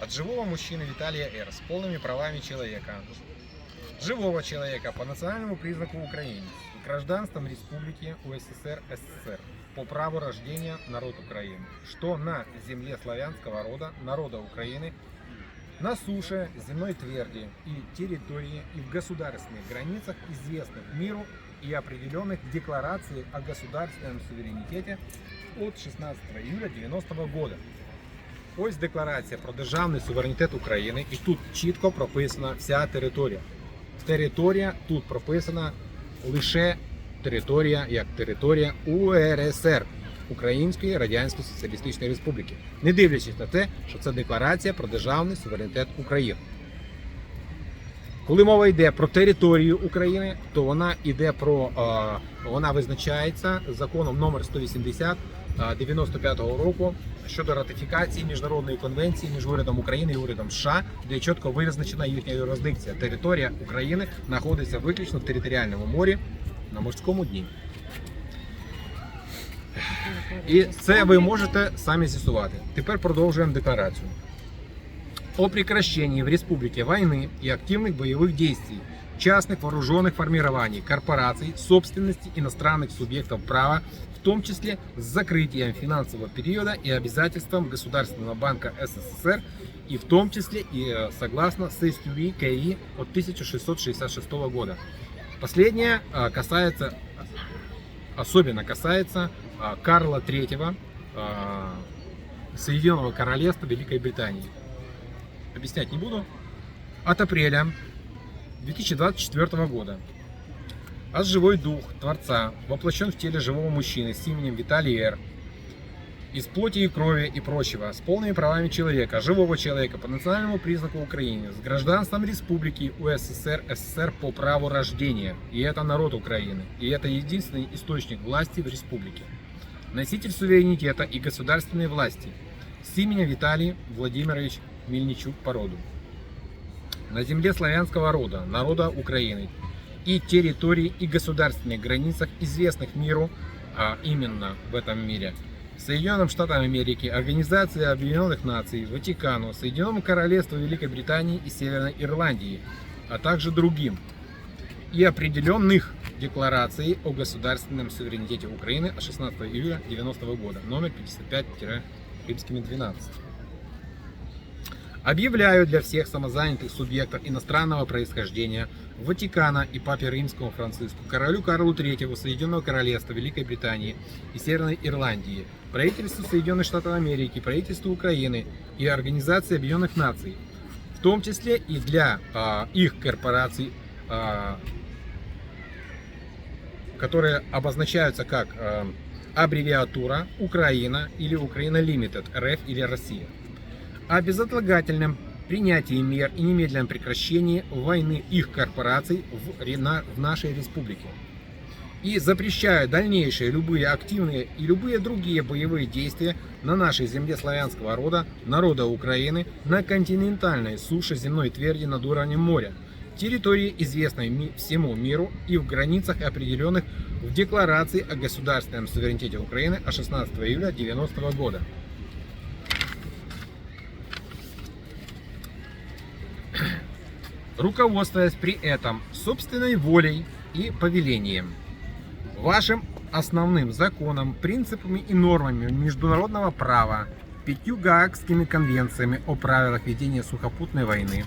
от живого мужчины Виталия Р. с полными правами человека, живого человека по национальному признаку украинец, с гражданством Республики УССР СССР по праву рождения народ Украины, что на земле славянского рода, народа Украины, на суше, земной тверди и территории и в государственных границах, известных миру и определенных в декларации о государственном суверенитете от 16 июля 90 года. Ось декларація про державний суверенітет України, і тут чітко прописана вся територія. Територія тут прописана лише територія як територія УРСР Української Радянської Соціалістичної Республіки, не дивлячись на те, що це декларація про державний суверенітет України. Коли мова йде про територію України, то вона йде про е, вона визначається законом номер 180 е, 95-го року щодо ратифікації міжнародної конвенції між урядом України і урядом США, де чітко визначена їхня юрисдикція. Територія України знаходиться виключно в територіальному морі на морському дні. І це ви можете самі з'ясувати. Тепер продовжуємо декларацію. О прекращении в республике войны и активных боевых действий частных вооруженных формирований, корпораций, собственности иностранных субъектов права, в том числе с закрытием финансового периода и обязательством Государственного банка СССР, и в том числе и э, согласно ССЮИ КИ от 1666 года. Последнее э, касается, особенно касается э, Карла III, Соединенного Королевства Великой Британии объяснять не буду, от апреля 2024 года. Аж живой дух Творца воплощен в теле живого мужчины с именем Виталий Р. Из плоти и крови и прочего, с полными правами человека, живого человека по национальному признаку Украины, с гражданством Республики УССР, СССР по праву рождения. И это народ Украины. И это единственный источник власти в республике. Носитель суверенитета и государственной власти. С именем Виталий Владимирович Мельничук по роду. На земле славянского рода, народа Украины и территории и государственных границах, известных миру, а именно в этом мире, Соединенным Штатам Америки, Организации Объединенных Наций, Ватикану, Соединенному Королевству Великой Британии и Северной Ирландии, а также другим, и определенных декларацией о государственном суверенитете Украины от 16 июля 90 года, номер 55-12. Объявляю для всех самозанятых субъектов иностранного происхождения Ватикана и Папе Римскому Франциску, королю Карлу III Соединенного Королевства Великой Британии и Северной Ирландии, правительству Соединенных Штатов Америки, правительству Украины и Организации Объединенных Наций, в том числе и для а, их корпораций, а, которые обозначаются как а, аббревиатура Украина или Украина Лимитед, РФ или Россия о безотлагательном принятии мер и немедленном прекращении войны их корпораций в, рена- в нашей республике. И запрещаю дальнейшие любые активные и любые другие боевые действия на нашей земле славянского рода, народа Украины, на континентальной суше земной тверди над уровнем моря, территории, известной ми- всему миру и в границах, определенных в Декларации о государственном суверенитете Украины от 16 июля 1990 года. Руководствуясь при этом собственной волей и повелением, вашим основным законом, принципами и нормами международного права, пятью Гаагскими конвенциями о правилах ведения сухопутной войны,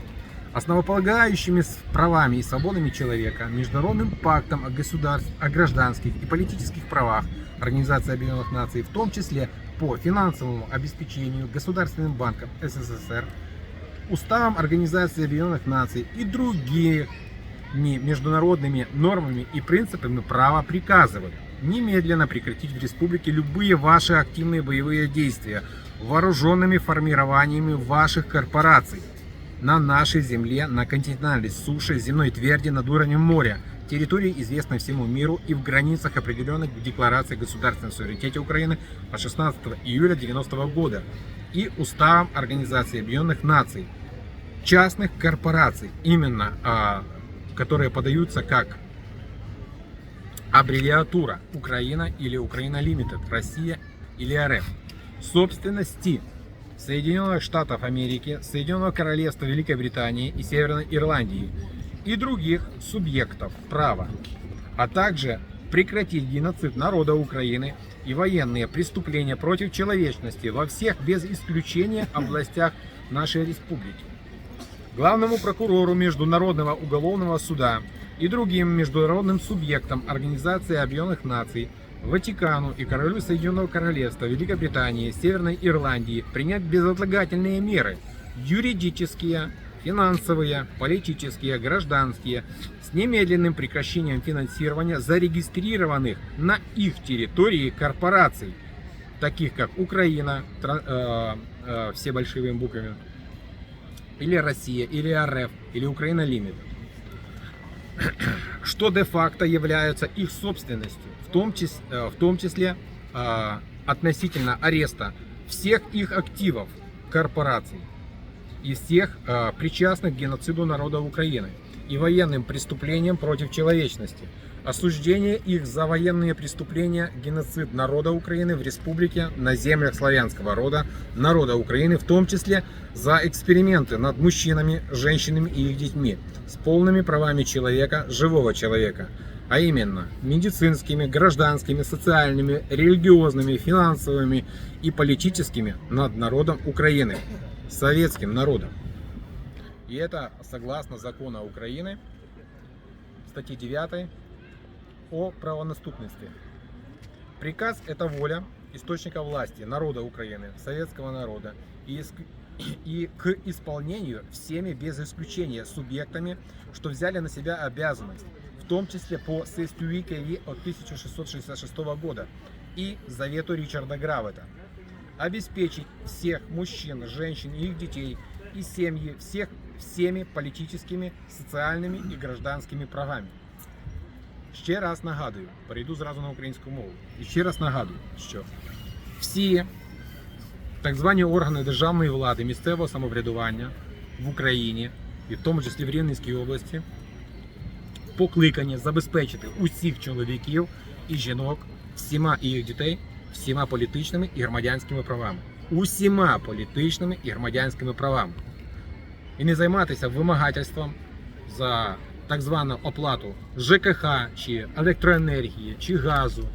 основополагающими правами и свободами человека, Международным пактом о, государств, о гражданских и политических правах Организации Объединенных Наций, в том числе по финансовому обеспечению Государственным банком СССР, Уставом Организации Объединенных Наций и другими международными нормами и принципами права приказываю немедленно прекратить в республике любые ваши активные боевые действия вооруженными формированиями ваших корпораций на нашей земле, на континентальной суше, земной тверди над уровнем моря, территории, известной всему миру и в границах, определенных в Декларации о государственном Украины от 16 июля 90 года. И Уставом Организации Объединенных Наций, частных корпораций, именно а, которые подаются как аббревиатура Украина или Украина Лимитед, Россия или РФ, собственности Соединенных Штатов Америки, Соединенного Королевства Великой Британии и Северной Ирландии и других субъектов права, а также прекратить геноцид народа Украины и военные преступления против человечности во всех без исключения областях нашей республики. Главному прокурору Международного уголовного суда и другим международным субъектам Организации Объединенных Наций, Ватикану и Королю Соединенного Королевства Великобритании, Северной Ирландии принять безотлагательные меры юридические, финансовые, политические, гражданские с немедленным прекращением финансирования зарегистрированных на их территории корпораций, таких как Украина, э, э, все большими буквами, или Россия, или РФ, или Украина Лимит, что де-факто являются их собственностью, в том, чис- э, в том числе э, относительно ареста всех их активов корпораций и всех э, причастных к геноциду народа Украины и военным преступлениям против человечности, осуждение их за военные преступления, геноцид народа Украины в республике на землях славянского рода, народа Украины, в том числе за эксперименты над мужчинами, женщинами и их детьми с полными правами человека, живого человека, а именно медицинскими, гражданскими, социальными, религиозными, финансовыми и политическими над народом Украины, советским народом. И это согласно закону Украины, статьи 9 о правонаступности. Приказ – это воля источника власти народа Украины, советского народа, и, и к исполнению всеми без исключения субъектами, что взяли на себя обязанность, в том числе по Сестюикови от 1666 года и Завету Ричарда Гравета, обеспечить всех мужчин, женщин и их детей и семьи всех всеми политическими, соціальними і гражданськими правами. Ще раз нагадую, перейду зразу на українську мову. І ще раз нагадую, що всі так звані органи державної влади, місцевого самоврядування в Україні, і в тому числі в Рівненській області, покликані забезпечити усіх чоловіків і жінок, всіма і їх дітей, всіма політичними і громадянськими правами. Усіма політичними і громадянськими правами. І не займатися вимагательством за так звану оплату ЖКХ чи електроенергії чи газу.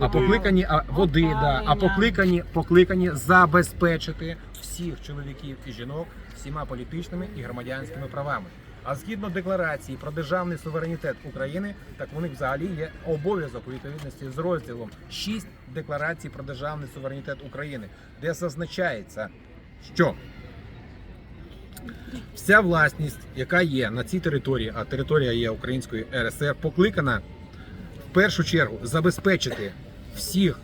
А покликані а, води, да, а покликані, покликані забезпечити всіх чоловіків і жінок всіма політичними і громадянськими правами. А згідно декларації про державний суверенітет України, так у них взагалі є обов'язок у відповідності з розділом 6 декларації про державний суверенітет України, де зазначається, що вся власність, яка є на цій території, а територія є Української РСР, покликана в першу чергу забезпечити всіх,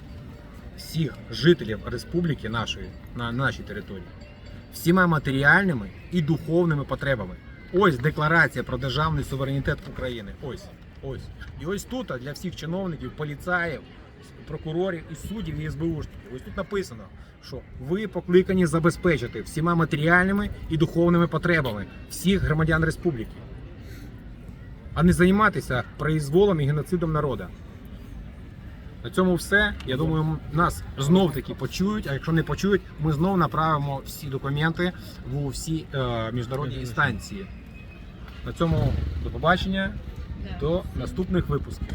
всіх жителів республіки нашої на нашій території всіма матеріальними і духовними потребами. Ось декларація про державний суверенітет України. Ось, ось. І ось тут для всіх чиновників, поліцаїв, прокурорів і суддів і СБУшників. Ось тут написано, що ви покликані забезпечити всіма матеріальними і духовними потребами всіх громадян республіки, а не займатися произволом і геноцидом народу. На цьому все. Я думаю, нас знов таки почують. А якщо не почують, ми знов направимо всі документи в всі е, міжнародні інстанції. На цьому до побачення, до наступних випусків.